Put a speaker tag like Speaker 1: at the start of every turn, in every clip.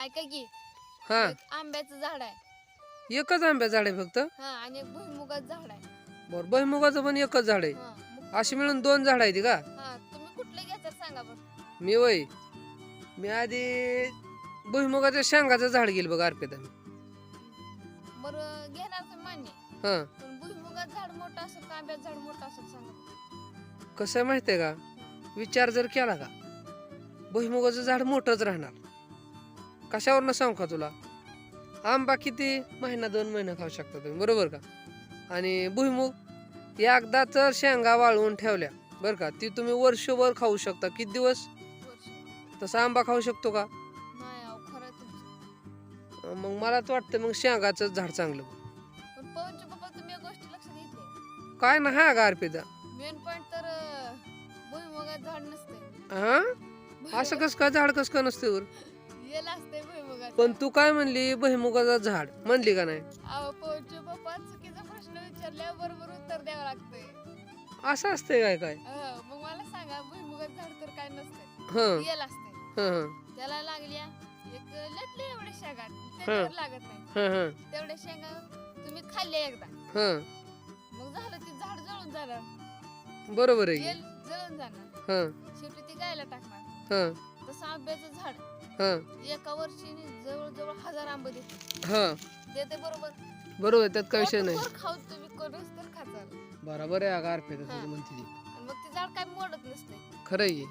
Speaker 1: ऐका की
Speaker 2: हा.
Speaker 1: एक आंब्याचं झाड आहे.
Speaker 2: एकच आंब्या झाड आहे फक्त?
Speaker 1: हा आणि एक भुईमुगाचं झाड आहे.
Speaker 2: बर भुईमुगाचं पण एकच झाड आहे.
Speaker 1: हा मग
Speaker 2: अशी मिळून दोन झाड आहेत का?
Speaker 1: हा तुम्ही कुठलं घ्यायचं सांगा बरं.
Speaker 2: मी वय. मी आधी भुईमुगाच्या शेंगाचं झाड गेल बघ अर्पिता मी.
Speaker 1: बरं घेणार मान्य
Speaker 2: हा.
Speaker 1: पण भुईमुगाचं झाड मोठं असेल का आंब्याचं झाड मोठं असेल सांगा बरं.
Speaker 2: कसं आहे माहितीये का? विचार जर केला का? भुईमुगाचं झाड मोठंच राहणार. कशावरनं सांगू का तुला? आंबा किती महिना दोन महिना खाऊ शकता तुम्ही बरोबर का? आणि भुईमुग एकदा तर शेंगा वाळवून ठेवल्या बरं का? ती तुम्ही वर्षभर खाऊ शकता. किती दिवस? तसा आंबा खाऊ शकतो का? मग मला तर वाटतं मग शेंगाचं झाड चांगलं काय ना हा का अर्पिता.
Speaker 1: नसते
Speaker 2: हा? असं कस काय झाड कस का नसते वर?
Speaker 1: येल असते भुईमुगाचं.
Speaker 2: पण तू काय म्हणली? भुईमुगाचं झाड. म्हणली का नाही?
Speaker 1: अहो पवनचे पप्पा चुकीचा प्रश्न विचारल्यावर बरोबर उत्तर द्यावं लागतंय.
Speaker 2: असं असते काय काय?
Speaker 1: अं, मग मला सांगा भुईमुगाचं झाड तर काय नसते
Speaker 2: हं.
Speaker 1: येल असते
Speaker 2: हं हं.
Speaker 1: त्याला लागल्या एक लटले एवढे शेंगा त्याच्यावर लागत नाही.
Speaker 2: हं हं.
Speaker 1: तेवढ्या शेंगा तुम्ही खाल्ले एकदा.
Speaker 2: हं.
Speaker 1: मग झालं ते झाड जळून जाणार.
Speaker 2: बरोबर आहे.
Speaker 1: येल जळून जाणार.
Speaker 2: हं.
Speaker 1: शेवटी ती गायला टाकणार.
Speaker 2: हं.
Speaker 1: तसं आंब्याचं झाड.
Speaker 2: हं.
Speaker 1: एका वर्षी जवळजवळ हजार आंबे देते.
Speaker 2: हं.
Speaker 1: देते बरोबर.
Speaker 2: बरोबर त्यात काय विषय नाही.
Speaker 1: पोटभर खाऊ तुम्ही करूच तर खाचाल
Speaker 2: बरोबर आहे अगं अर्पिता
Speaker 1: हा.
Speaker 2: तुझी म्हणते ती.
Speaker 1: आणि मग ते झाड काय मोडत नसते.
Speaker 2: खरं आहे.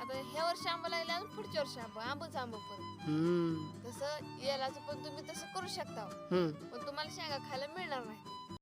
Speaker 1: आता ह्या वर्षी आंबा लागला आणि पुढच्या वर्षी आंबा आंबाच आंबा परत.
Speaker 2: हम्म.
Speaker 1: तसं यालाच पण तुम्ही तसं करू शकता.
Speaker 2: हम्म.
Speaker 1: पण तुम्हाला शेंगा खायला मिळणार नाही.